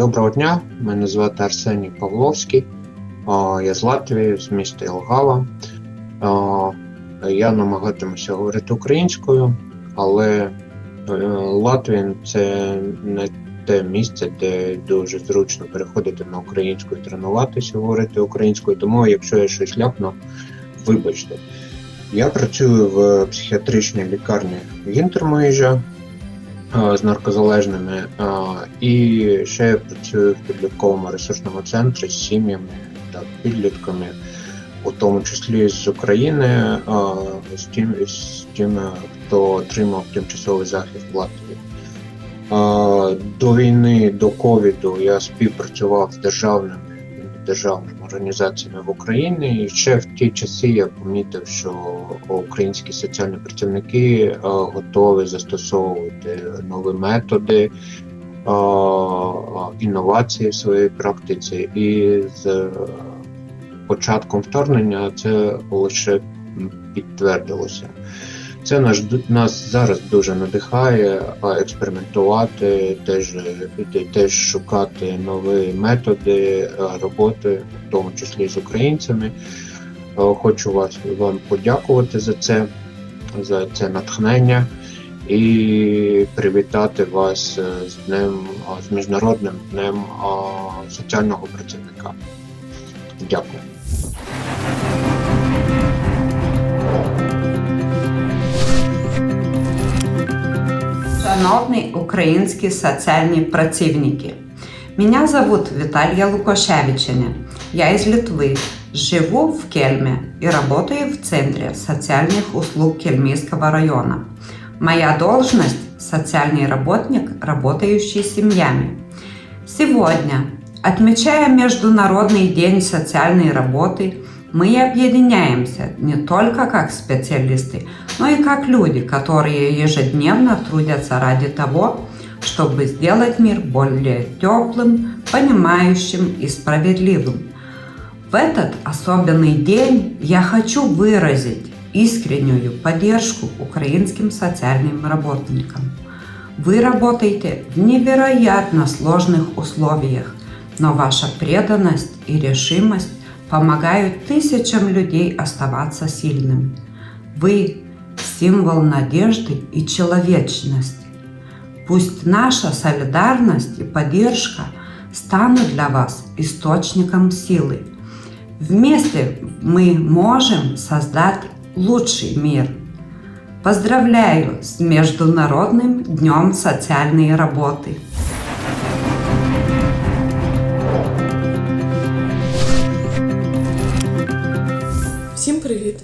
Доброго дня, мене звати Арсеній Павловський. Я з Латвії, з міста Єлгава. Я намагатимуся говорити українською, але е, Латвія це не те місце, де дуже зручно переходити на українську і тренуватися, говорити українською. Тому, якщо я щось ляпну, вибачте. Я працюю в психіатричній лікарні Гінтермейжа е, з наркозалежними, е, і ще я працюю в підлітковому ресурсному центрі з сім'ями та підлітками, у тому числі з України, е, з тим, з тими, хто отримав тимчасовий захист в Латвії. Е, До війни, до ковіду я співпрацював з державними і недержавними організаціями в Україні. І ще в ті часи я помітив, що українські соціальні працівники е, готові застосовувати нові методи, е, інновації в своїй практиці, і з початком вторгнення це лише підтвердилося. Це наш нас зараз дуже надихає експериментувати, теж теж шукати нові методи роботи, в тому числі з українцями. Хочу вас вам подякувати за це, за це натхнення і привітати вас е, з днем з міжнародним днем соціального працівника. Дякую. Шановні українські соціальні працівники, меня зовут Виталия Лукашевичина. Я из Литвы. Живу в Кельме и работаю в Центре социальных услуг Кельмейского района. Моя должность – социальный работник, работающий с семьями. Сегодня, отмечая Международный день социальной работы, мы объединяемся не только как специалисты, но и как люди, которые ежедневно трудятся ради того, чтобы сделать мир более теплым, понимающим и справедливым. В этот особенный день я хочу выразить искреннюю поддержку украинским социальным работникам. Вы работаете в невероятно сложных условиях, но ваша преданность и решимость помогают тысячам людей оставаться сильными. Вы – символ надежды и человечности. Пусть наша солидарность и поддержка станут для вас источником силы. Вместе мы можем создать лучший мир. Поздравляю с Международным днем социальной работы! Привіт!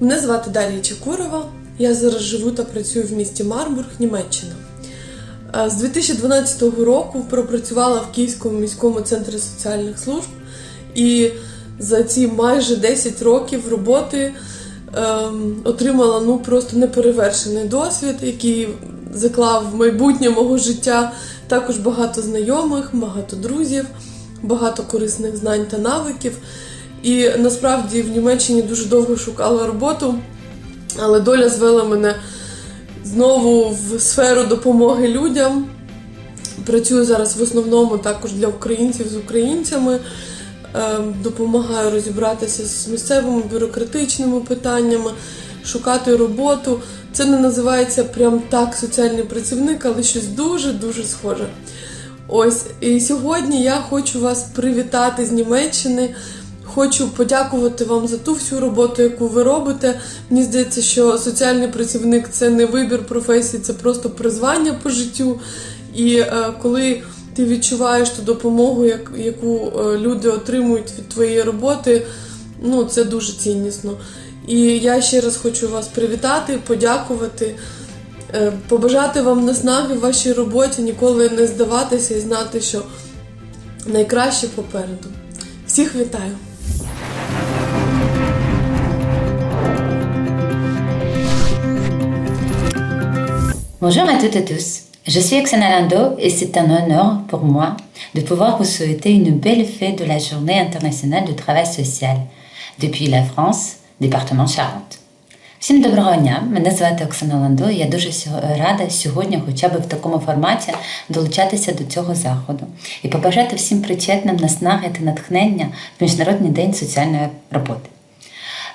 Мене звати Дар'я Чекурова. Я зараз живу та працюю в місті Марбург, Німеччина. Е, З 2012 року пропрацювала в Київському міському центрі соціальних служб, і за ці майже 10 років роботи ем, отримала ну просто неперевершений досвід, який заклав в майбутнє мого життя також багато знайомих, багато друзів, багато корисних знань та навиків. І насправді в Німеччині дуже довго шукала роботу, але доля звела мене знову в сферу допомоги людям. Працюю зараз в основному також для українців з українцями. Е, Допомагаю розібратися з місцевими бюрократичними питаннями, шукати роботу. Це не називається прям так соціальний працівник, але щось дуже-дуже схоже. Ось і сьогодні я хочу вас привітати з Німеччини. Хочу подякувати вам за ту всю роботу, яку ви робите. Мені здається, що соціальний працівник це не вибір професії, це просто призвання по життю. І е, коли ти відчуваєш ту допомогу, як, яку е, люди отримують від твоєї роботи, ну це дуже ціннісно. І я ще раз хочу вас привітати, подякувати, е, побажати вам наснаги в вашій роботі, ніколи не здаватися і знати, що найкраще попереду. Всіх вітаю! Bonjour à toutes et tous. Je suis Oksana Lando et c'est un honneur pour moi de pouvoir vous souhaiter une belle fête de la Journée internationale du travail social depuis la France, département Charente. Всім доброго дня! Мене звати Оксана Ландо. і Я дуже рада сьогодні, хоча б в такому форматі, долучатися до цього заходу і побажати всім причетним наснаги та натхнення в Міжнародний день соціальної роботи.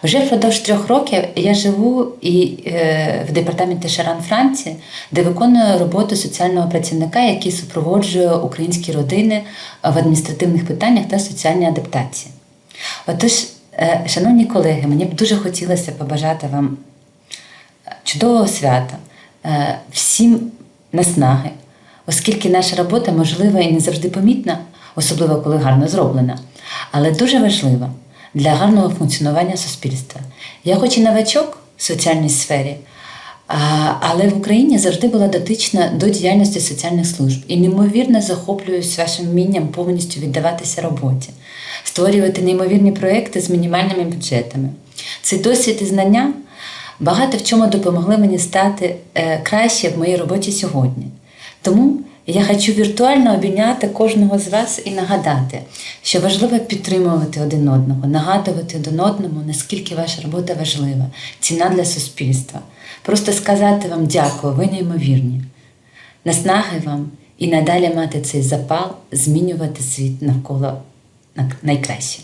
Вже впродовж трьох років я живу і е, в департаменті Шаран Франції, де виконую роботу соціального працівника, який супроводжує українські родини в адміністративних питаннях та соціальній адаптації. Отож, е, шановні колеги, мені б дуже хотілося побажати вам чудового свята, е, всім наснаги, оскільки наша робота можлива і не завжди помітна, особливо коли гарно зроблена, але дуже важлива для гарного функціонування суспільства. Я хоч і новачок в соціальній сфері, але в Україні завжди була дотична до діяльності соціальних служб і неймовірно захоплююсь вашим вмінням повністю віддаватися роботі, створювати неймовірні проекти з мінімальними бюджетами. Цей досвід і знання багато в чому допомогли мені стати е, краще в моїй роботі сьогодні. Тому я хочу віртуально обійняти кожного з вас і нагадати, що важливо підтримувати один одного, нагадувати один одному, наскільки ваша робота важлива, ціна для суспільства. Просто сказати вам дякую, ви неймовірні. Наснаги вам і надалі мати цей запал, змінювати світ навколо на найкраще.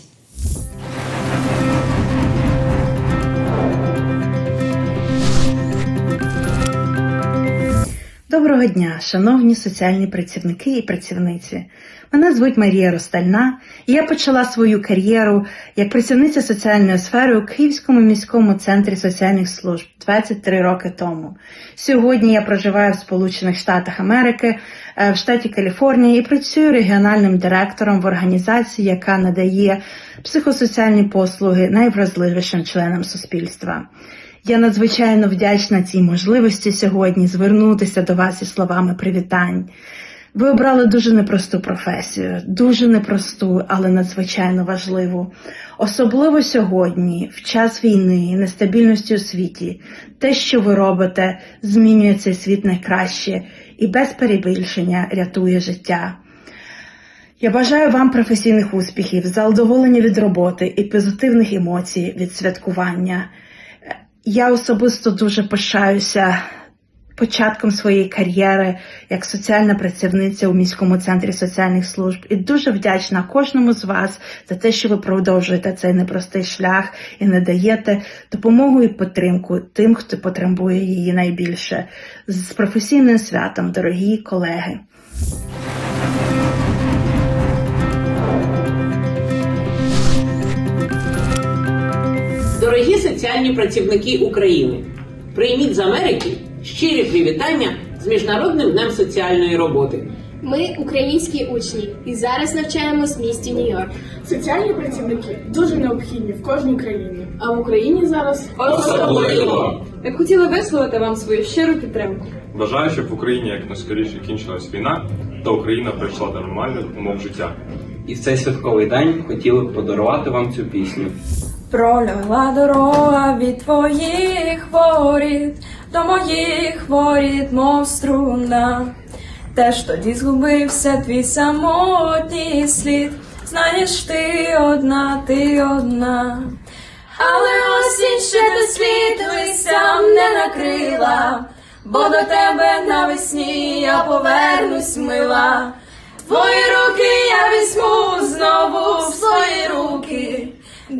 Доброго дня, шановні соціальні працівники і працівниці. Мене звуть Марія Ростальна, і я почала свою кар'єру як працівниця соціальної сфери у Київському міському центрі соціальних служб 23 роки тому. Сьогодні я проживаю в Сполучених Штатах Америки, е, в штаті Каліфорнія і працюю регіональним директором в організації, яка надає психосоціальні послуги найвразливішим членам суспільства. Я надзвичайно вдячна цій можливості сьогодні звернутися до вас із словами привітань. Ви обрали дуже непросту професію, дуже непросту, але надзвичайно важливу. Особливо сьогодні, в час війни нестабільності у світі, те, що ви робите, змінює цей світ найкраще і без перебільшення рятує життя. Я бажаю вам професійних успіхів, задоволення від роботи і позитивних емоцій від святкування. Я особисто дуже пишаюся початком своєї кар'єри як соціальна працівниця у міському центрі соціальних служб і дуже вдячна кожному з вас за те, що ви продовжуєте цей непростий шлях і не даєте допомогу і підтримку тим, хто потребує її найбільше. З професійним святом, дорогі колеги. Дорогі соціальні працівники України, прийміть з Америки щирі привітання з Міжнародним днем соціальної роботи. Ми українські учні і зараз навчаємось в місті Нью-Йорк. Соціальні працівники дуже необхідні в кожній країні, а в Україні зараз Особливо! Ми б хотіли висловити вам свою щиру підтримку. Бажаю, щоб в Україні якнайскоріше кінчилась війна та Україна прийшла до нормальних умов життя. І в цей святковий день хотіли б подарувати вам цю пісню. Пролягла дорога від твоїх воріт до моїх воріт, мов струна. Теж тоді згубився твій самотній слід. Знаєш, ти одна, ти одна. Але осінь ще до слід листям не накрила, бо до тебе навесні я повернусь мила. Твої руки я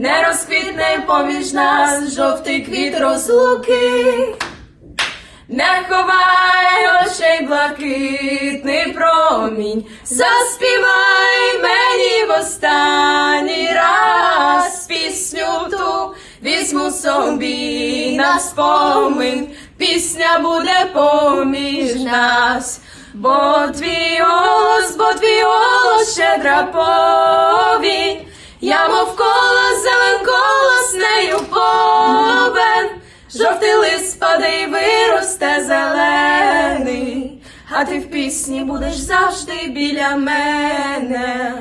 не розквітне поміж нас жовтий квіт розлуки. Не ховай очей блакитний промінь, заспівай мені в останній раз пісню ту. Візьму собі на спомин, пісня буде поміж нас, бо твій голос, бо твій голос щедра повінь, я мов коло зелен колос нею повен, жовтий лист паде й виросте зелений, а ти в пісні будеш завжди біля мене.